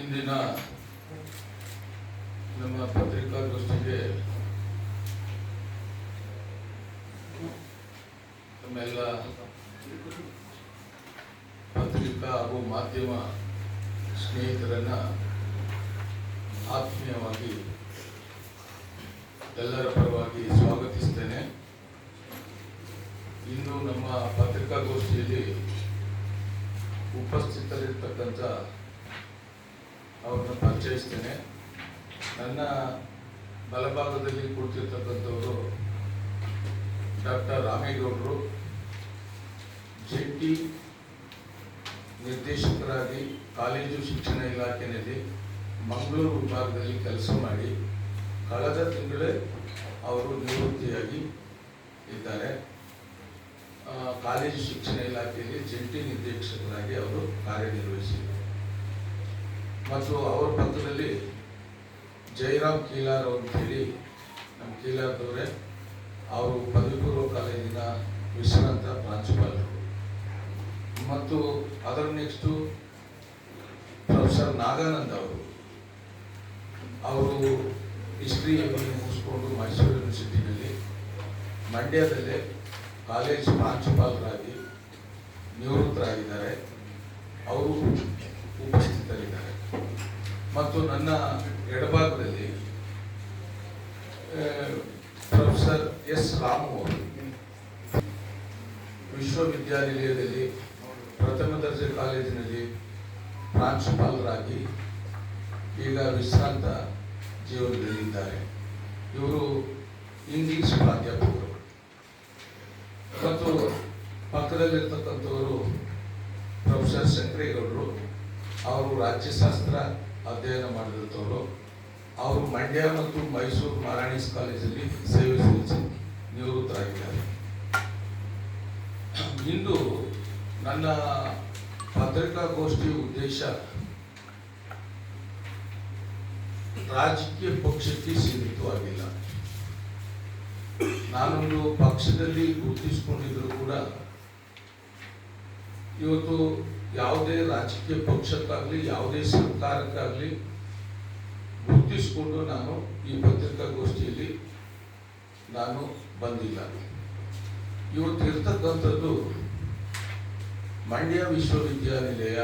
ಇಂದಿನ ನಮ್ಮ ಪತ್ರಿಕಾಗೋಷ್ಠಿಗೆ ನಮ್ಮೆಲ್ಲ ಪತ್ರಿಕಾ ಹಾಗೂ ಮಾಧ್ಯಮ ಸ್ನೇಹಿತರನ್ನ ಆತ್ಮೀಯವಾಗಿ ಎಲ್ಲರ ಪರವಾಗಿ ಸ್ವಾಗತಿಸ್ತೇನೆ. ಇಂದು ನಮ್ಮ ಪತ್ರಿಕಾಗೋಷ್ಠಿಯಲ್ಲಿ ಉಪಸ್ಥಿತರಿರ್ತಕ್ಕಂಥ ಅವ್ರನ್ನ ಪರಿಚಯಿಸ್ತೇನೆ. ನನ್ನ ಬಲಭಾಗದಲ್ಲಿ ಕೂಡ್ತಿರ್ತಕ್ಕಂಥವರು ಡಾಕ್ಟರ್ ರಾಮೇಗೌಡರು. ಜಂಟಿ ನಿರ್ದೇಶಕರಾಗಿ ಕಾಲೇಜು ಶಿಕ್ಷಣ ಇಲಾಖೆಯಲ್ಲಿ ಮಂಗಳೂರು ವಿಭಾಗದಲ್ಲಿ ಕೆಲಸ ಮಾಡಿ ಕಳೆದ ತಿಂಗಳೇ ಅವರು ನಿವೃತ್ತಿಯಾಗಿ ಇದ್ದಾರೆ. ಕಾಲೇಜು ಶಿಕ್ಷಣ ಇಲಾಖೆಯಲ್ಲಿ ಜಂಟಿ ನಿರ್ದೇಶಕರಾಗಿ ಅವರು ಕಾರ್ಯನಿರ್ವಹಿಸಿದ್ದಾರೆ. ಮತ್ತು ಅವ್ರ ಪಕ್ಕದಲ್ಲಿ ಜಯರಾಮ್ ಕೀಲಾರ್ ಅಂತ ಹೇಳಿ, ನಮ್ಮ ಕೀಲಾರ್ದವರೇ ಅವರು ಪದವಿ ಪೂರ್ವ ಕಾಲೇಜಿನ ವಿಶ್ರಾಂತ ಪ್ರಾಂಶುಪಾಲರು. ಮತ್ತು ಅದರ ನೆಕ್ಸ್ಟು ಪ್ರೊಫೆಸರ್ ನಾಗಾನಂದ್ ಅವರು. ಅವರು ಹಿಸ್ಟ್ರಿ ಮುಗಿಸ್ಕೊಂಡು ಮೈಸೂರು ಯೂನಿವರ್ಸಿಟಿನಲ್ಲಿ ಮಂಡ್ಯದಲ್ಲೇ ಕಾಲೇಜ್ ಪ್ರಾಂಶುಪಾಲರಾಗಿ ನಿವೃತ್ತರಾಗಿದ್ದಾರೆ. ಅವರು ಉಪಸ್ಥಿತರಿದ್ದಾರೆ ಮತ್ತು ನನ್ನ ಎಡಭಾಗದಲ್ಲಿ ಪ್ರೊಫೆಸರ್ ಎಸ್ ರಾಮು ಅವರು ವಿಶ್ವವಿದ್ಯಾನಿಲಯದಲ್ಲಿ ಪ್ರಥಮ ದರ್ಜೆ ಕಾಲೇಜಿನಲ್ಲಿ ಪ್ರಾಂಶುಪಾಲರಾಗಿ ಈಗ ವಿಶ್ರಾಂತ ಜೀವನದಲ್ಲಿದ್ದಾರೆ. ಇವರು ಇಂಗ್ಲಿಷ್ ಪ್ರಾಧ್ಯಾಪಕರು. ಮತ್ತು ಪಕ್ಕದಲ್ಲಿರ್ತಕ್ಕಂಥವರು ಪ್ರೊಫೆಸರ್ ಶಂಕರೇಗೌಡರು. ಅವರು ರಾಜ್ಯಶಾಸ್ತ್ರ ಅಧ್ಯಯನ ಮಾಡಿದಂಥವರು ಅವರು ಮಂಡ್ಯ ಮತ್ತು ಮೈಸೂರು ಮಾರಾಣಿಸ್ ಕಾಲೇಜಲ್ಲಿ ಸೇವೆ ಸಲ್ಲಿಸಿ ನಿವೃತ್ತರಾಗಿದ್ದಾರೆ. ಇಂದು ನನ್ನ ಪತ್ರಿಕಾಗೋಷ್ಠಿ ಉದ್ದೇಶ ರಾಜಕೀಯ ಪಕ್ಷಕ್ಕೆ ಸೀಮಿತವಾಗಿಲ್ಲ. ನಾನೊಂದು ಪಕ್ಷದಲ್ಲಿ ಗುರುತಿಸಿಕೊಂಡಿದ್ದರೂ ಕೂಡ ಇವತ್ತು ಯಾವುದೇ ರಾಜಕೀಯ ಪಕ್ಷಕ್ಕಾಗಲಿ, ಯಾವುದೇ ಸರ್ಕಾರಕ್ಕಾಗಲಿ ಗುರುತಿಸಿಕೊಂಡು ನಾನು ಈ ಪತ್ರಿಕಾಗೋಷ್ಠಿಯಲ್ಲಿ ನಾನು ಬಂದಿಲ್ಲ. ಇವತ್ತು ಇರ್ತಕ್ಕಂಥದ್ದು ಮಂಡ್ಯ ವಿಶ್ವವಿದ್ಯಾನಿಲಯ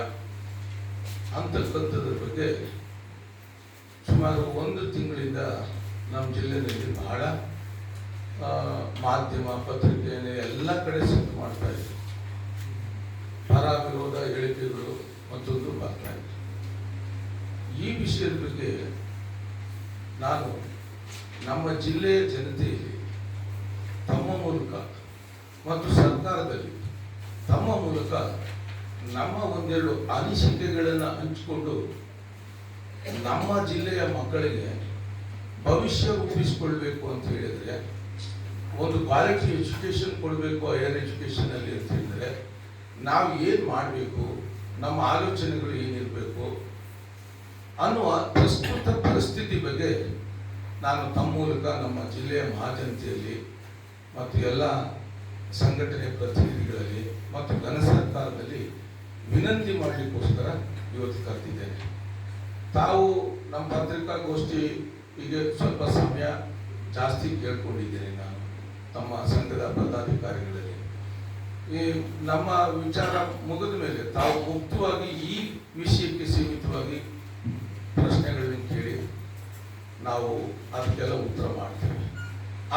ಅಂತಕ್ಕಂಥದ್ರ ಬಗ್ಗೆ ಸುಮಾರು ಒಂದು ತಿಂಗಳಿಂದ ನಮ್ಮ ಜಿಲ್ಲೆಯಲ್ಲಿ ಬಹಳ ಮಾಧ್ಯಮ, ಪತ್ರಿಕೆಯನ್ನು ಎಲ್ಲ ಕಡೆ ಸೆಟ್ ಮಾಡ್ತಾ ಇದ್ರು ಪರ ವಿರೋಧ ಹೇಳಿಕೆಗಳು ಮತ್ತೊಂದು ಬರ್ತಾ ಇತ್ತು ಈ ವಿಷಯದ ಬಗ್ಗೆ ನಾನು ನಮ್ಮ ಜಿಲ್ಲೆಯ ಜನತೆಯಲ್ಲಿ ತಮ್ಮ ಮೂಲಕ ಮತ್ತು ಸರ್ಕಾರದಲ್ಲಿ ತಮ್ಮ ಮೂಲಕ ನಮ್ಮ ಒಂದೆರಡು ಅನಿಸಿಕೆಗಳನ್ನು ಹಂಚಿಕೊಂಡು ನಮ್ಮ ಜಿಲ್ಲೆಯ ಮಕ್ಕಳಿಗೆ ಭವಿಷ್ಯ ರೂಪಿಸಿಕೊಳ್ಬೇಕು ಅಂತ ಹೇಳಿದರೆ, ಒಂದು ಕ್ವಾಲಿಟಿ ಎಜುಕೇಶನ್ ಕೊಡಬೇಕು ಹೈಯರ್ ಎಜುಕೇಷನಲ್ಲಿ ಅಂತ ಹೇಳಿದ್ರೆ ನಾವು ಏನು ಮಾಡಬೇಕು? ನಮ್ಮ ಆಲೋಚನೆಗಳು ಏನಿರಬೇಕು? ಅನ್ನುವ ಪ್ರಸ್ತುತ ಪರಿಸ್ಥಿತಿ ಬಗ್ಗೆ ನಾನು ತಮ್ಮ ಮೂಲಕ ನಮ್ಮ ಜಿಲ್ಲೆಯ ಮಹಾಜನತೆಯಲ್ಲಿ ಮತ್ತು ಎಲ್ಲ ಸಂಘಟನೆ ಪ್ರತಿನಿಧಿಗಳಲ್ಲಿ ಮತ್ತು ಘನ ಸರ್ಕಾರದಲ್ಲಿ ವಿನಂತಿ ಮಾಡಲಿಕ್ಕೋಸ್ಕರ ಇವತ್ತು ಕರೆದಿದ್ದೇನೆ. ತಾವು ನಮ್ಮ ಪತ್ರಿಕಾಗೋಷ್ಠಿಗೆ ಸ್ವಲ್ಪ ಸಮಯ ಜಾಸ್ತಿ ಕೇಳ್ಕೊಂಡಿದ್ದೇನೆ ನಾನು. ತಮ್ಮ ಸಂಘದ ಪದಾಧಿಕಾರಿಗಳಲ್ಲಿ. ಈ ನಮ್ಮ ವಿಚಾರ ಮುಗಿದ ಮೇಲೆ ತಾವು ಮುಕ್ತವಾಗಿ ಈ ವಿಷಯಕ್ಕೆ ಸೀಮಿತವಾಗಿ ಪ್ರಶ್ನೆಗಳನ್ನು ಕೇಳಿ ನಾವು ಅದಕ್ಕೆಲ್ಲ ಉತ್ತರ ಮಾಡ್ತೇವೆ.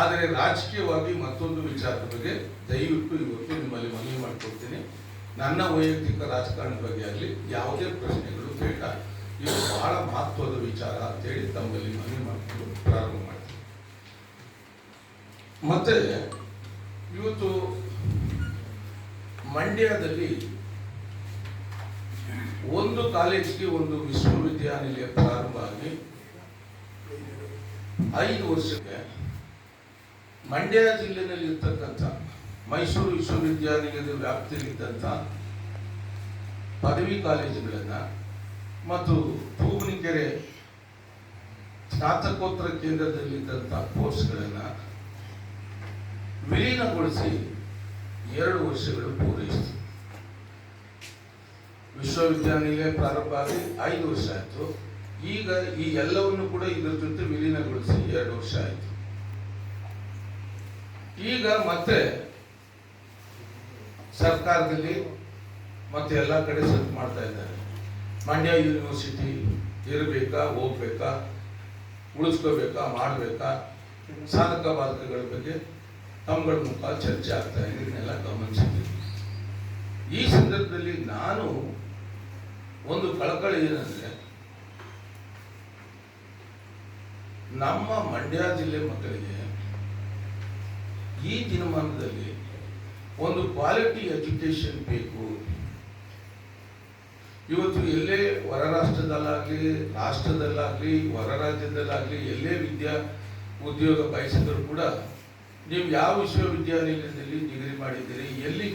ಆದರೆ ರಾಜಕೀಯವಾಗಿ ಮತ್ತೊಂದು ವಿಚಾರದ ಬಗ್ಗೆ ದಯವಿಟ್ಟು ಇವತ್ತು ನಿಮ್ಮಲ್ಲಿ ಮನವಿ ಮಾಡಿಕೊಡ್ತೀನಿ. ನನ್ನ ವೈಯಕ್ತಿಕ ರಾಜಕಾರಣದ ಬಗ್ಗೆ ಆಗಲಿ ಯಾವುದೇ ಪ್ರಶ್ನೆಗಳು ಬೇಡ. ಇದು ಬಹಳ ಮಹತ್ವದ ವಿಚಾರ ಅಂತೇಳಿ ತಮ್ಮಲ್ಲಿ ಮನವಿ ಮಾಡಿಕೊಂಡು ಪ್ರಾರಂಭ ಮಾಡ್ತೀನಿ. ಮತ್ತೆ ಇವತ್ತು ಮಂಡ್ಯದಲ್ಲಿ ಒಂದು ಕಾಲೇಜಿಗೆ ಒಂದು ವಿಶ್ವವಿದ್ಯಾನಿಲಯ ಪ್ರಾರಂಭ ಆಗಿ ಐದು ವರ್ಷಕ್ಕೆ ಮಂಡ್ಯ ಜಿಲ್ಲೆಯಲ್ಲಿ ಇರ್ತಕ್ಕಂಥ ಮೈಸೂರು ವಿಶ್ವವಿದ್ಯಾನಿಲಯದ ವ್ಯಾಪ್ತಿಯಲ್ಲಿದ್ದಂಥ ಪದವಿ ಕಾಲೇಜುಗಳನ್ನು ಮತ್ತು ತೂಗುಣಿಕೆರೆ ಸ್ನಾತಕೋತ್ತರ ಕೇಂದ್ರದಲ್ಲಿದ್ದಂಥ ಕೋರ್ಸ್ಗಳನ್ನು ವಿಲೀನಗೊಳಿಸಿ ಎರಡು ವರ್ಷಗಳು ಪೂರೈಸಿತು ವಿಶ್ವವಿದ್ಯಾನಿಲಯ ಪ್ರಾರಂಭ ಆಗಿ ಐದು ವರ್ಷ ಆಯಿತು. ಈಗ ಈ ಎಲ್ಲವನ್ನು ಕೂಡ ಇದರ ಜೊತೆ ವಿಲೀನಗೊಳಿಸಿ ಎರಡು ವರ್ಷ ಆಯಿತು. ಈಗ ಮತ್ತೆ ಸರ್ಕಾರದಲ್ಲಿ ಮತ್ತೆ ಎಲ್ಲ ಕಡೆ ಸರ್ಚ್ ಮಾಡ್ತಾ ಇದ್ದಾರೆ. ಮಂಡ್ಯ ಯೂನಿವರ್ಸಿಟಿ ಇರಬೇಕಾ, ಹೋಗ್ಬೇಕಾ, ಉಳಿಸ್ಕೋಬೇಕಾ, ಮಾಡಬೇಕಾ, ಸಾಧಕ ಬಾಧಕಗಳ ಬಗ್ಗೆ ತಮ್ಮಗಳ ಮುಖ ಚರ್ಚೆ ಆಗ್ತಾ ಇದೆ, ಇದನ್ನೆಲ್ಲ ಗಮನಿಸಿದ್ದೀವಿ ಈ ಸಂದರ್ಭದಲ್ಲಿ ನಾನು ಒಂದು ಕಳಕಳಿ ಏನಂದ್ರೆ, ನಮ್ಮ ಮಂಡ್ಯ ಜಿಲ್ಲೆ ಮಕ್ಕಳಿಗೆ ಈ ದಿನಮಾನದಲ್ಲಿ ಒಂದು ಕ್ವಾಲಿಟಿ ಎಜುಕೇಶನ್ ಬೇಕು. ಇವತ್ತು ಎಲ್ಲೇ ಹೊರ ರಾಷ್ಟ್ರದಲ್ಲಾಗ್ಲಿ ರಾಷ್ಟ್ರದಲ್ಲಾಗಲಿ, ಹೊರ ರಾಜ್ಯದಲ್ಲಾಗಲಿ ಎಲ್ಲೇ ವಿದ್ಯಾ ಉದ್ಯೋಗ ಬಯಸಿದ್ರು ಕೂಡ ನೀವು ಯಾವ ವಿಶ್ವವಿದ್ಯಾನಿಲಯದಲ್ಲಿ ಡಿಗ್ರಿ ಮಾಡಿದ್ದೀರಿ, ಎಲ್ಲಿ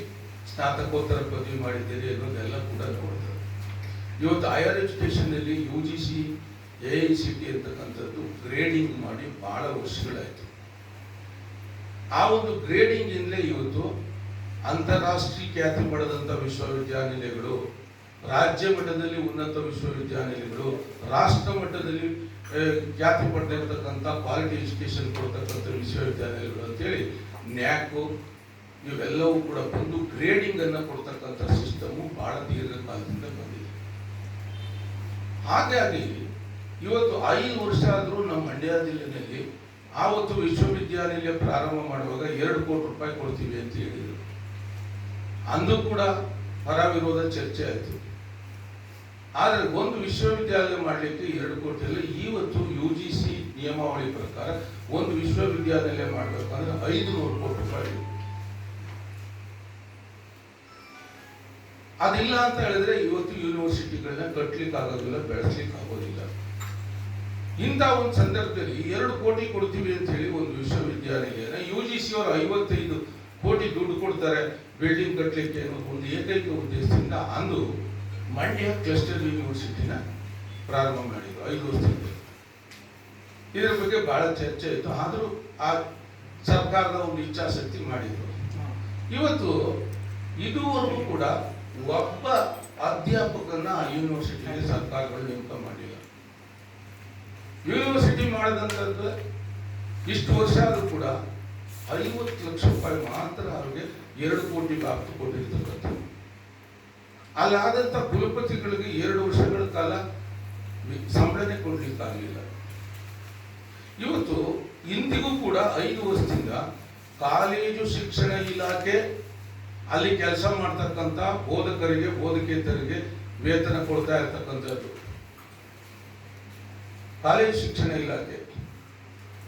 ಸ್ನಾತಕೋತ್ತರ ಪದವಿ ಮಾಡಿದ್ದೀರಿ ಅನ್ನೋದೆಲ್ಲ ಕೂಡ ನೋಡ್ತಾರೆ ಇವತ್ತು higher ಎಜುಕೇಷನ್ನಲ್ಲಿ U G C A I C T ಅಂತಕ್ಕಂಥದ್ದು ಗ್ರೇಡಿಂಗ್ ಮಾಡಿ ಭಾಳ ವರ್ಷಗಳಾಯಿತು. ಆ ಒಂದು ಗ್ರೇಡಿಂಗ್ ಇಂದಲೇ ಇವತ್ತು ಅಂತಾರಾಷ್ಟ್ರೀಯ ಖ್ಯಾತಿ ಪಡೆದಂಥ ವಿಶ್ವವಿದ್ಯಾನಿಲಯಗಳು, ರಾಜ್ಯ ಮಟ್ಟದಲ್ಲಿ ಉನ್ನತ ವಿಶ್ವವಿದ್ಯಾನಿಲಯಗಳು, ರಾಷ್ಟ್ರ ಮಟ್ಟದಲ್ಲಿ ಖ್ಯಾತಿ ಪಡೆದಿರ್ತಕ್ಕಂಥ ಕ್ವಾಲಿಟಿ ಎಜುಕೇಶನ್ ಕೊಡ್ತಕ್ಕಂಥ ವಿಶ್ವವಿದ್ಯಾಲಯಗಳು ಅಂತೇಳಿ ನ್ಯಾಕು ಇವೆಲ್ಲವೂ ಕೂಡ ಬಂದು ಗ್ರೇಡಿಂಗನ್ನು ಕೊಡ್ತಕ್ಕಂಥ ಸಿಸ್ಟಮು ಬಹಳ ದೀರ್ಘಕಾಲದಿಂದ ಬಂದಿದೆ. ಹಾಗಾಗಿ ಇವತ್ತು ಐದು ವರ್ಷ ಆದರೂ ನಮ್ಮ ಮಂಡ್ಯ ಜಿಲ್ಲೆಯಲ್ಲಿ ಆವತ್ತು ವಿಶ್ವವಿದ್ಯಾಲಯ ಪ್ರಾರಂಭ ಮಾಡುವಾಗ ಎರಡು ಕೋಟಿ ರೂಪಾಯಿ ಕೊಡ್ತೀವಿ ಅಂತ ಹೇಳಿದರು. ಅಂದು ಕೂಡ ಪರ ವಿರೋಧ ಚರ್ಚೆ ಆಯಿತು. ಆದರೆ ಒಂದು ವಿಶ್ವವಿದ್ಯಾಲಯ ಮಾಡಲಿಕ್ಕೆ ಎರಡು ಕೋಟಿ ಅಲ್ಲ ಇವತ್ತು ಯು ಜಿ ಸಿ ನಿಯಮಾವಳಿ ಪ್ರಕಾರ ಒಂದು ವಿಶ್ವವಿದ್ಯಾಲಯ ಮಾಡಬೇಕಂದ್ರೆ ಐದು ನೂರು ಕೋಟಿ ರೂಪಾಯಿ. ಅದಿಲ್ಲ ಅಂತ ಹೇಳಿದ್ರೆ ಇವತ್ತು ಯೂನಿವರ್ಸಿಟಿಗಳನ್ನ ಕಟ್ಟಲಿಕ್ಕೆ ಆಗೋದಿಲ್ಲ ಬೆಳೆಸ್ಲಿಕ್ಕೆ ಆಗೋದಿಲ್ಲ ಇಂಥ ಒಂದು ಸಂದರ್ಭದಲ್ಲಿ ಎರಡು ಕೋಟಿ ಕೊಡ್ತೀವಿ ಅಂತ ಹೇಳಿ ಒಂದು ವಿಶ್ವವಿದ್ಯಾನಿಲಯನ ಯು ಜಿ ಸಿ ಅವರು ಐವತ್ತೈದು ಕೋಟಿ ದುಡ್ಡು ಕೊಡ್ತಾರೆ ಬಿಲ್ಡಿಂಗ್ ಕಟ್ಟಲಿಕ್ಕೆ ಅನ್ನೋದು ಒಂದು ಏಕೈಕ ಉದ್ದೇಶದಿಂದ ಅಂದು ಮಂಡ್ಯ ಕ್ಲಸ್ಟರ್ ಯೂನಿವರ್ಸಿಟಿನ ಪ್ರಾರಂಭ ಮಾಡಿದ್ರು, ಐದು ವರ್ಷದಿಂದ. ಇದರ ಬಗ್ಗೆ ಬಹಳ ಚರ್ಚೆ ಆಯಿತು. ಆದರೂ ಆ ಸರ್ಕಾರದ ಒಂದು ಇಚ್ಛಾಶಕ್ತಿ ಮಾಡಿದ್ರು. ಇವತ್ತು ಇದುವರೆಗೂ ಕೂಡ ಒಬ್ಬ ಅಧ್ಯಾಪಕನ ಆ ಯೂನಿವರ್ಸಿಟಿಗೆ ಸರ್ಕಾರಗಳು ನೇಮಕ ಮಾಡಿಲ್ಲ. ಯೂನಿವರ್ಸಿಟಿ ಮಾಡಿದಂಥದ್ದು ಇಷ್ಟು ವರ್ಷ ಆದರೂ ಕೂಡ ಐವತ್ತು ಲಕ್ಷ ರೂಪಾಯಿ ಮಾತ್ರ ಅವ್ರಿಗೆ ಎರಡು ಕೋಟಿ ಹಾಕಿಕೊಂಡಿರ್ತಕ್ಕಂಥದ್ದು ಅಲ್ಲಾದಂಥ ಕುಲಪತಿಗಳಿಗೆ ಎರಡು ವರ್ಷಗಳ ಕಾಲ ಸಂಭಾವನೆ ಕೊಡಲಿಕ್ಕಾಗಲಿಲ್ಲ. ಇವತ್ತು ಇಂದಿಗೂ ಕೂಡ ಐದು ವರ್ಷದಿಂದ ಕಾಲೇಜು ಶಿಕ್ಷಣ ಇಲಾಖೆ ಅಲ್ಲಿ ಕೆಲಸ ಮಾಡ್ತಕ್ಕಂಥ ಬೋಧಕರಿಗೆ, ಬೋಧಕೇತರಿಗೆ ವೇತನ ಕೊಡ್ತಾ ಇರ್ತಕ್ಕಂಥದ್ದು. ಕಾಲೇಜು ಶಿಕ್ಷಣ ಇಲಾಖೆ.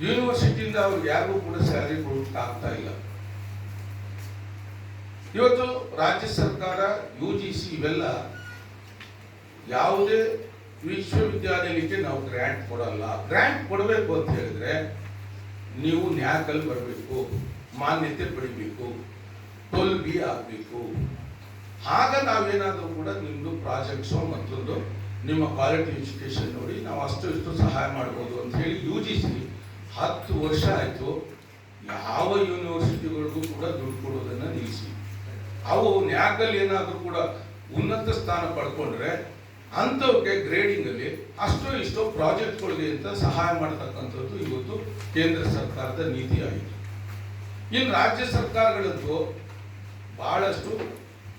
ಯೂನಿವರ್ಸಿಟಿಯಿಂದ ಅವ್ರಿಗೆ ಯಾರಿಗೂ ಕೂಡ ಸ್ಯಾಲರಿ ಕೊಡ್ತಾ ಇಲ್ಲ. ಇವತ್ತು ರಾಜ್ಯ ಸರ್ಕಾರ ಯು ಜಿ ಸಿ ಇವೆಲ್ಲ ಯಾವುದೇ ವಿಶ್ವವಿದ್ಯಾಲಯಕ್ಕೆ ನಾವು ಗ್ರ್ಯಾಂಟ್ ಕೊಡಲ್ಲ. ಗ್ರ್ಯಾಂಟ್ ಕೊಡಬೇಕು ಅಂತ ಹೇಳಿದ್ರೆ ನೀವು ನ್ಯಾಕಲ್ಲಿ ಬರಬೇಕು, ಮಾನ್ಯತೆ ಪಡಿಬೇಕು ಟೋಲ್ ಬಿ ಆಗಬೇಕು. ಆಗ ನಾವೇನಾದರೂ ಕೂಡ ನಿಮ್ಮದು ಪ್ರಾಜೆಕ್ಟ್ಸು ಮತ್ತೊಂದು ನಿಮ್ಮ ಕ್ವಾಲಿಟಿ ಎಜುಕೇಷನ್ ನೋಡಿ ನಾವು ಅಷ್ಟು ಇಷ್ಟು ಸಹಾಯ ಮಾಡ್ಬೋದು ಅಂತ ಹೇಳಿ ಯು ಜಿ ಸಿ ಹತ್ತು ವರ್ಷ ಆಯಿತು. ಯಾವ ಯೂನಿವರ್ಸಿಟಿಗಳಿಗೂ ಕೂಡ ದುಡ್ಡು ಕೊಡೋದನ್ನು ನಿಲ್ಲಿಸಿ. ಅವು ನ್ಯಾಕಲ್ಲಿ ಏನಾದರೂ ಕೂಡ ಉನ್ನತ ಸ್ಥಾನ ಪಡ್ಕೊಂಡ್ರೆ ಅಂಥವಕ್ಕೆ ಗ್ರೇಡಿಂಗಲ್ಲಿ ಅಷ್ಟೋ ಇಷ್ಟೋ ಪ್ರಾಜೆಕ್ಟ್ಗಳಿಗೆ ಅಂತ ಸಹಾಯ ಮಾಡತಕ್ಕಂಥದ್ದು ಇವತ್ತು ಕೇಂದ್ರ ಸರ್ಕಾರದ ನೀತಿ ಆಯಿತು ಇನ್ನು ರಾಜ್ಯ ಸರ್ಕಾರಗಳಂತೂ ಭಾಳಷ್ಟು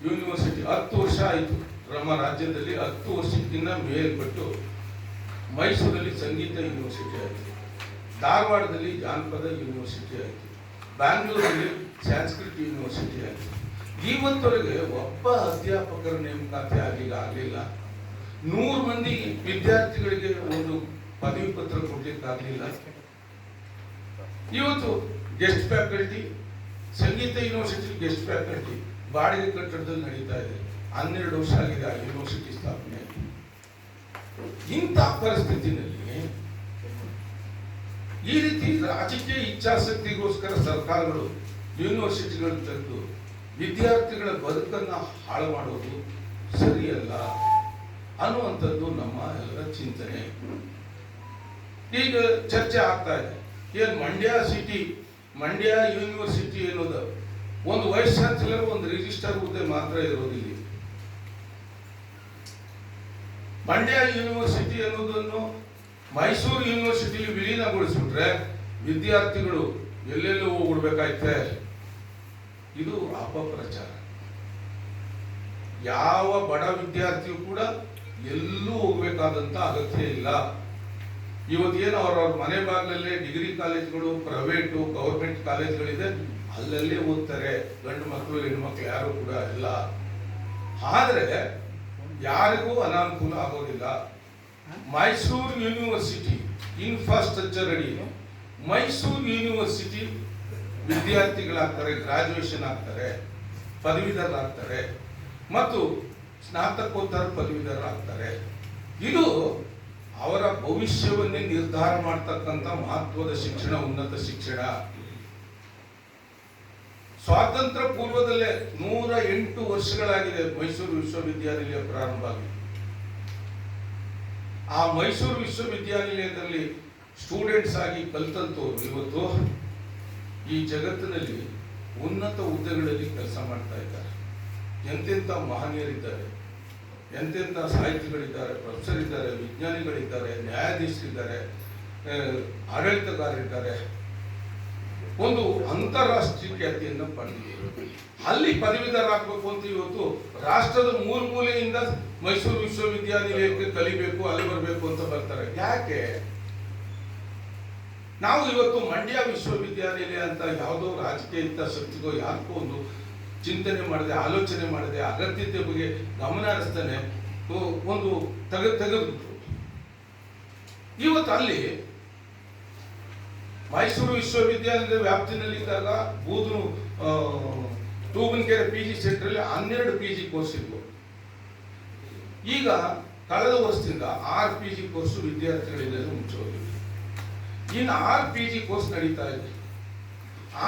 ಯೂನಿವರ್ಸಿಟಿ ಹತ್ತು ವರ್ಷ ಆಯಿತು. ನಮ್ಮ ರಾಜ್ಯದಲ್ಲಿ ಹತ್ತು ವರ್ಷಕ್ಕಿಂತ ಮೇಲ್ಪಟ್ಟು ಮೈಸೂರಲ್ಲಿ ಸಂಗೀತ ಯೂನಿವರ್ಸಿಟಿ ಆಯಿತು. ಧಾರವಾಡದಲ್ಲಿ ಜಾನಪದ ಯೂನಿವರ್ಸಿಟಿ ಆಯಿತು. ಬ್ಯಾಂಗ್ಳೂರಲ್ಲಿ ಸಂಸ್ಕೃತ್ ಯೂನಿವರ್ಸಿಟಿ ಆಯಿತು. ಇವತ್ತವರೆಗೆ ಒಬ್ಬ ಅಧ್ಯಾಪಕರ ನೇಮಕಾತಿ ಆಗಲಿಲ್ಲ ಆಗಲಿಲ್ಲ. ನೂರು ಮಂದಿ ವಿದ್ಯಾರ್ಥಿಗಳಿಗೆ ಒಂದು ಪದವಿ ಪತ್ರ ಕೊಡ್ಲಿಕ್ಕಾಗಲಿಲ್ಲ ಇವತ್ತು ಗೆಸ್ಟ್ ಫ್ಯಾಕಲ್ಟಿ ಸಂಗೀತ ಯೂನಿವರ್ಸಿಟಿ ಗೆಸ್ಟ್ ಫ್ಯಾಕಲ್ಟಿ ಬಾಡಿಗೆ ಕಟ್ಟಡದಲ್ಲಿ ನಡೀತಾ ಇದೆ. ಹನ್ನೆರಡು ವರ್ಷ ಆಗಿದೆ ಆ ಯೂನಿವರ್ಸಿಟಿ ಸ್ಥಾಪನೆ. ಇಂಥ ಪರಿಸ್ಥಿತಿನಲ್ಲಿ ಈ ರೀತಿ ರಾಜಕೀಯ ಇಚ್ಛಾಶಕ್ತಿಗೋಸ್ಕರ ಸರ್ಕಾರಗಳು ಯೂನಿವರ್ಸಿಟಿಗಳನ್ನು ತೆಗೆದು ವಿದ್ಯಾರ್ಥಿಗಳ ಬದುಕನ್ನು ಹಾಳು ಮಾಡೋದು ಸರಿಯಲ್ಲ ಅನ್ನುವಂಥದ್ದು ನಮ್ಮ ಎಲ್ಲರ ಚಿಂತನೆ. ಈಗ ಚರ್ಚೆ ಆಗ್ತಾ ಇದೆ. ಏನ್ ಮಂಡ್ಯ ಸಿಟಿ ಮಂಡ್ಯ ಯೂನಿವರ್ಸಿಟಿ ಅನ್ನೋದು ಒಂದು ವೈಸ್ ಚಾನ್ಸಲರ್ ಒಂದು ರಿಜಿಸ್ಟರ್ ಹುದ್ದೆ ಮಾತ್ರ ಇರೋದಿಲ್ಲ. ಮಂಡ್ಯ ಯೂನಿವರ್ಸಿಟಿ ಅನ್ನೋದನ್ನು ಮೈಸೂರು ಯೂನಿವರ್ಸಿಟಿಲಿ ವಿಲೀನಗೊಳಿಸ್ಬಿಟ್ರೆ ವಿದ್ಯಾರ್ಥಿಗಳು ಎಲ್ಲೆಲ್ಲೂ ಹೋಗ್ಬಿಡ್ಬೇಕಾಯ್ತೆ? ಇದು ಅಪಪ್ರಚಾರ. ಯಾವ ಬಡ ವಿದ್ಯಾರ್ಥಿಯು ಕೂಡ ಎಲ್ಲೂ ಹೋಗ್ಬೇಕಾದಂತ ಅಗತ್ಯ ಇಲ್ಲ. ಇವತ್ತೇನು ಅವ್ರವ್ರ ಮನೆ ಬಾಗಿಲಲ್ಲೇ ಡಿಗ್ರಿ ಕಾಲೇಜ್ಗಳು, ಪ್ರೈವೇಟು, ಗೌರ್ಮೆಂಟ್ ಕಾಲೇಜ್ಗಳಿದೆ, ಅಲ್ಲಲ್ಲೇ ಓದ್ತಾರೆ. ಗಂಡು ಮಕ್ಕಳು ಹೆಣ್ಮಕ್ಳು ಯಾರು ಕೂಡ ಇಲ್ಲ. ಆದರೆ ಯಾರಿಗೂ ಅನಾನುಕೂಲ ಆಗೋದಿಲ್ಲ. ಮೈಸೂರು ಯೂನಿವರ್ಸಿಟಿ ಇನ್ಫ್ರಾಸ್ಟ್ರಕ್ಚರ್ ಅಡಿ. ಮೈಸೂರು ಯೂನಿವರ್ಸಿಟಿ ವಿದ್ಯಾರ್ಥಿಗಳಾಗ್ತಾರೆ ಗ್ರಾಜುಯೇಷನ್ ಆಗ್ತಾರೆ, ಪದವೀಧರರಾಗ್ತಾರೆ, ಮತ್ತು ಸ್ನಾತಕೋತ್ತರ ಪದವೀಧರರಾಗ್ತಾರೆ. ಇದು ಅವರ ಭವಿಷ್ಯವನ್ನೇ ನಿರ್ಧಾರ ಮಾಡ್ತಕ್ಕಂಥ ಮಹತ್ವದ ಶಿಕ್ಷಣ, ಉನ್ನತ ಶಿಕ್ಷಣ. ಸ್ವಾತಂತ್ರ್ಯ ಪೂರ್ವದಲ್ಲೇ ನೂರ ಎಂಟು ವರ್ಷಗಳಾಗಿದೆ ಮೈಸೂರು ವಿಶ್ವವಿದ್ಯಾನಿಲಯ ಪ್ರಾರಂಭ ಆಗಿದೆ ಆ ಮೈಸೂರು ವಿಶ್ವವಿದ್ಯಾನಿಲಯದಲ್ಲಿ ಸ್ಟೂಡೆಂಟ್ಸ್ ಆಗಿ ಕಲ್ತಂತವ್ರು ಇವತ್ತು. ಈ ಜಗತ್ತಿನಲ್ಲಿ ಉನ್ನತ ಹುದ್ದೆಗಳಲ್ಲಿ ಕೆಲಸ ಮಾಡ್ತಾ ಇದ್ದಾರೆ. ಎಂತೆಂಥ ಮಹನೀಯರಿದ್ದಾರೆ, ಎಂತೆಂಥ ಸಾಹಿತಿಗಳಿದ್ದಾರೆ ಪ್ರೊಫೆಸರ್ ಇದ್ದಾರೆ ವಿಜ್ಞಾನಿಗಳಿದ್ದಾರೆ, ನ್ಯಾಯಾಧೀಶರಿದ್ದಾರೆ ಆಡಳಿತಗಾರರಿದ್ದಾರೆ. ಒಂದು ಅಂತಾರಾಷ್ಟ್ರೀಯ ಖ್ಯಾತಿಯನ್ನು ಪಡೆದಿದೆ ಅಲ್ಲಿ ಪದವೀಧರಾಗಬೇಕು ಅಂತ ಇವತ್ತು ರಾಷ್ಟ್ರದ ಮೂಲ ಮೂಲೆಯಿಂದ ಮೈಸೂರು ವಿಶ್ವವಿದ್ಯಾನಿಲಯಕ್ಕೆ ಕಲಿಬೇಕು, ಅಲ್ಲಿ ಬರಬೇಕು ಅಂತ ಬರ್ತಾರೆ. ಯಾಕೆ? ನಾವು ಇವತ್ತು ಮಂಡ್ಯ ವಿಶ್ವವಿದ್ಯಾನಿಲಯ ಅಂತ ಯಾವುದೋ ರಾಜಕೀಯ ಶಕ್ತಿಗೋ ಯಾಕೋ ಒಂದು ಚಿಂತನೆ ಮಾಡದೆ, ಆಲೋಚನೆ ಮಾಡದೆ, ಅಗತ್ಯತೆ ಬಗ್ಗೆ ಗಮನ ಹರಿಸ್ತಾನೆ ಒಂದು ತೆಗೆ ತೆಗೆದುಬಿಟ್ರು. ಇವತ್ತು ಅಲ್ಲಿ ಮೈಸೂರು ವಿಶ್ವವಿದ್ಯಾಲಯದ ವ್ಯಾಪ್ತಿನಲ್ಲಿದ್ದಾಗ ಬೂದು ತೂಬನಕೆರೆ ಪಿ ಜಿ ಸೆಂಟ್ರಲ್ಲಿ ಹನ್ನೆರಡು ಪಿ ಜಿ ಕೋರ್ಸ್ ಇದ್ವು. ಈಗ ಕಳೆದ ವರ್ಷದಿಂದ ಆರು ಪಿ ಜಿ ಕೋರ್ಸ್ ವಿದ್ಯಾರ್ಥಿಗಳಿಂದ ಮುಚ್ಚೋಗಿದೆ ಇನ್ನು ಆರ್ ಪಿ ಜಿ ಕೋರ್ಸ್ ನಡೀತಾ ಇದೆ.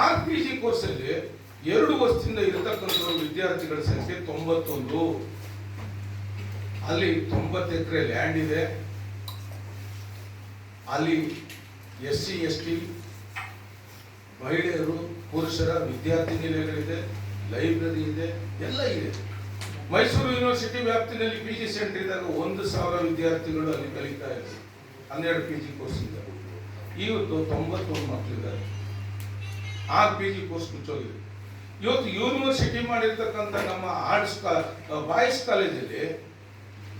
ಆರ್ ಪಿ ಜಿ ಕೋರ್ಸಲ್ಲಿ ಎರಡು ವರ್ಷದಿಂದ ಇರತಕ್ಕಂಥ ವಿದ್ಯಾರ್ಥಿಗಳ ಸಂಖ್ಯೆ ತೊಂಬತ್ತೊಂದು. ಅಲ್ಲಿ ತೊಂಬತ್ತು ಎಕರೆ ಲ್ಯಾಂಡ್ ಇದೆ. ಅಲ್ಲಿ ಎಸ್ ಸಿ ಎಸ್ ಟಿ ಮಹಿಳೆಯರು, ಪುರುಷರ, ವಿದ್ಯಾರ್ಥಿ ನಿಲಯಗಳಿದೆ, ಲೈಬ್ರರಿ ಇದೆ, ಎಲ್ಲ ಇದೆ. ಮೈಸೂರು ಯೂನಿವರ್ಸಿಟಿ ವ್ಯಾಪ್ತಿನಲ್ಲಿ ಪಿ ಜಿ ಸೆಂಟರ್ ಇದ್ದಾಗ ಒಂದು ಸಾವಿರ ವಿದ್ಯಾರ್ಥಿಗಳು ಅಲ್ಲಿ ಕಲಿತಾ ಇದ್ದಾರೆ ಹನ್ನೆರಡು ಪಿ ಜಿ ಕೋರ್ಸ್ ಇದೆ. ಇವತ್ತು ತೊಂಬತ್ತೊಂದು ಮಕ್ಕಳಿದ್ದಾರೆ ಆರು ಪಿ ಜಿ ಕೋರ್ಸ್ ಮುಚ್ಚೋಗಿದೆ. ಇವತ್ತು ಯೂನಿವರ್ಸಿಟಿ ಮಾಡಿರ್ತಕ್ಕಂಥ ನಮ್ಮ ಆರ್ಟ್ಸ್ ಬಾಯ್ಸ್ ಕಾಲೇಜಲ್ಲಿ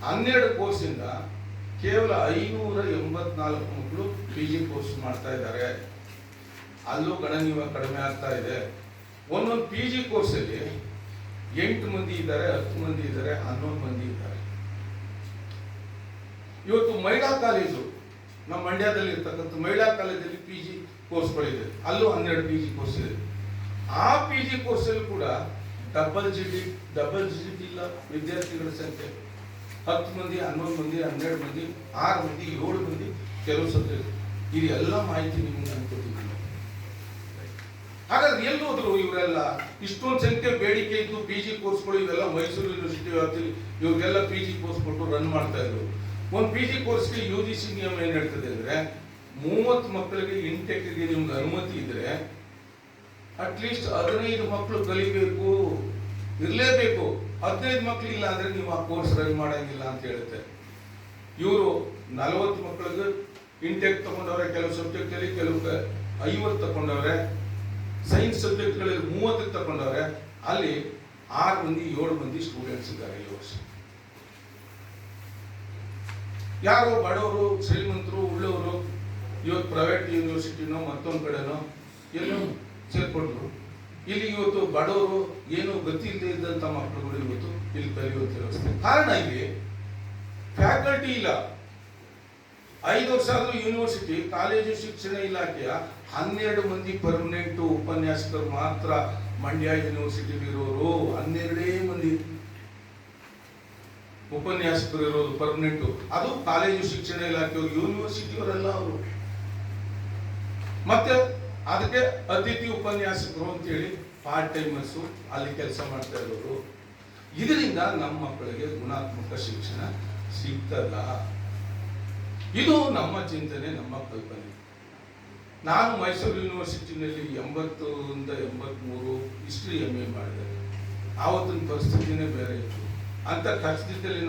ಹನ್ನೆರಡು ಕೋರ್ಸಿಂದ ಕೇವಲ ಐನೂರ ಎಂಬತ್ನಾಲ್ಕು ಮಕ್ಕಳು ಪಿ ಜಿ ಕೋರ್ಸ್ ಮಾಡ್ತಾ ಇದ್ದಾರೆ. ಅಲ್ಲೂ ಗಣನೀಯ ಕಡಿಮೆ ಆಗ್ತಾ ಇದೆ. ಒಂದೊಂದು ಪಿ ಜಿ ಕೋರ್ಸಲ್ಲಿ ಎಂಟು ಮಂದಿ ಇದ್ದಾರೆ, ಹತ್ತು ಮಂದಿ ಇದ್ದಾರೆ, ಹನ್ನೊಂದು ಮಂದಿ ಇದ್ದಾರೆ. ಇವತ್ತು ಮಹಿಳಾ ಕಾಲೇಜು ನಮ್ಮ ಮಂಡ್ಯದಲ್ಲಿ ಇರ್ತಕ್ಕಂಥ ಮಹಿಳಾ ಕಾಲೇಜಲ್ಲಿ ಪಿ ಜಿ ಕೋರ್ಸ್ಗಳಿದೆ. ಅಲ್ಲೂ ಹನ್ನೆರಡು ಪಿ ಜಿ ಕೋರ್ಸ್ ಇದೆ. ಆ ಪಿ ಜಿ ಕೋರ್ಸಲ್ಲಿ ಕೂಡ ಡಬಲ್ ಜಿಡಿ ಡಬಲ್ ಜಿಡಿ ಇಲ್ಲ, ವಿದ್ಯಾರ್ಥಿಗಳ ಸಂಖ್ಯೆ. ಹತ್ತು ಮಂದಿ, ಹನ್ನೊಂದು ಮಂದಿ, ಹನ್ನೆರಡು ಮಂದಿ, ಆರು ಮಂದಿ, ಏಳು ಮಂದಿ ಕೆಲವು ಸತ್ಯ ಇದು. ಎಲ್ಲ ಮಾಹಿತಿ ನಿಮ್ಗೆ ಕೊಟ್ಟಿದ್ದೀನಿ. ಹಾಗಾದ್ರೆ ಎಲ್ಲಿ ಹೋದ್ರು ಇವರೆಲ್ಲ? ಇಷ್ಟೊಂದು ಸಂಖ್ಯೆ ಬೇಡಿಕೆ ಇದ್ದು ಪಿ ಜಿ ಕೋರ್ಸ್ಗಳು ಇವೆಲ್ಲ ಮೈಸೂರು ಯೂನಿವರ್ಸಿಟಿ ವ್ಯಾಪ್ತಿಯಲ್ಲಿ ಇವ್ರಿಗೆಲ್ಲ ಪಿ ಜಿ ಕೋರ್ಸ್ ಕೊಟ್ಟು ರನ್ ಮಾಡ್ತಾ ಇದ್ರು ಒಂದು ಪಿ ಜಿ ಕೋರ್ಸ್ಗೆ ಯು ಜಿ ಸಿ ನಿಯಮ ಏನು ಹೇಳ್ತದೆ ಅಂದರೆ, ಮೂವತ್ತು ಮಕ್ಕಳಿಗೆ ಇಂಟೆಕ್ಗೆ ನಿಮ್ಗೆ ಅನುಮತಿ ಇದ್ರೆ ಅಟ್ಲೀಸ್ಟ್ ಹದಿನೈದು ಮಕ್ಕಳು ಕಲಿಬೇಕು, ಇರಲೇಬೇಕು. ಹದಿನೈದು ಮಕ್ಕಳು ಇಲ್ಲ ಅಂದ್ರೆ ನೀವು ಆ ಕೋರ್ಸ್ ರನ್ ಮಾಡಂಗಿಲ್ಲ ಅಂತ ಹೇಳುತ್ತೆ. ಇವರು ನಲವತ್ತು ಮಕ್ಕಳಿಗೆ ಇಂಟೆಕ್ ತಗೊಂಡವ್ರೆ, ಕೆಲವು ಸಬ್ಜೆಕ್ಟಲ್ಲಿ ಕೆಲವು ಐವತ್ತು ತಗೊಂಡವ್ರೆ ಸೈನ್ಸ್ ಸಬ್ಜೆಕ್ಟ್ಗಳಲ್ಲಿ ಮೂವತ್ತಕ್ಕೆ ತಗೊಂಡವ್ರೆ, ಅಲ್ಲಿ ಆರು ಮಂದಿ, ಏಳು ಮಂದಿ ಸ್ಟೂಡೆಂಟ್ಸ್ ಇದ್ದಾರೆ ಈ ವರ್ಷ. ಯಾರೋ ಬಡವರು, ಶ್ರೀಮಂತರು, ಉಳ್ಳವರು, ಇವತ್ತು ಪ್ರೈವೇಟ್ ಯೂನಿವರ್ಸಿಟಿನೋ ಮತ್ತೊಂದು ಕಡೆನೋ, ಎಲ್ಲೂ ಸೇರ್ಕೊಂಡ್ರು. ಇಲ್ಲಿ ಇವತ್ತು ಬಡವರು ಏನು ಗತಿ ಇಲ್ಲದೆ ಇದ್ದಂತ ಮಕ್ಕಳುಗಳು ಇವತ್ತು ಇಲ್ಲಿ ಕಲಿಯುವಂತಿರೋ ಕಾರಣ ಇಲ್ಲಿ ಫ್ಯಾಕಲ್ಟಿ ಇಲ್ಲ. ಐದು ವರ್ಷ ಆದರೂ ಯೂನಿವರ್ಸಿಟಿ ಕಾಲೇಜು ಶಿಕ್ಷಣ ಇಲಾಖೆಯ ಹನ್ನೆರಡು ಮಂದಿ ಪರ್ಮನೆಂಟ್ ಉಪನ್ಯಾಸಕರು ಮಾತ್ರ ಮಂಡ್ಯ ಯೂನಿವರ್ಸಿಟಿಲಿರೋರು ಹನ್ನೆರಡೇ ಮಂದಿ. ಉಪನ್ಯಾಸಕರು ಇರೋದು ಪರ್ಮನೆಂಟ್ ಅದು ಕಾಲೇಜು ಶಿಕ್ಷಣ ಇಲಾಖೆಯವರು ಯೂನಿವರ್ಸಿಟಿಯವರೆಲ್ಲ ಅವರು. ಮತ್ತೆ ಅದಕ್ಕೆ ಅತಿಥಿ ಉಪನ್ಯಾಸಕರು ಅಂತೇಳಿ ಪಾರ್ಟ್ ಟೈಮರ್ಸು ಅಲ್ಲಿ ಕೆಲಸ ಮಾಡ್ತಾ ಇರೋರು. ಇದರಿಂದ ನಮ್ಮ ಮಕ್ಕಳಿಗೆ ಗುಣಾತ್ಮಕ ಶಿಕ್ಷಣ ಸಿಗ್ತದ ಇದು ನಮ್ಮ ಚಿಂತನೆ, ನಮ್ಮ ಕಲ್ಪನೆ. ನಾನು ಮೈಸೂರು ಯೂನಿವರ್ಸಿಟಿನಲ್ಲಿ ಎಂಬತ್ತರಿಂದ ಎಂಬತ್ಮೂರು ಹಿಸ್ಟ್ರಿ ಎಂ ಎ ಮಾಡಿದೆ. ಆವತ್ತಿನ ಪರಿಸ್ಥಿತಿನೇ ಬೇರೆ ಇತ್ತು. ಅಂತ ಖಚಿತದಲ್ಲಿ ನಾವು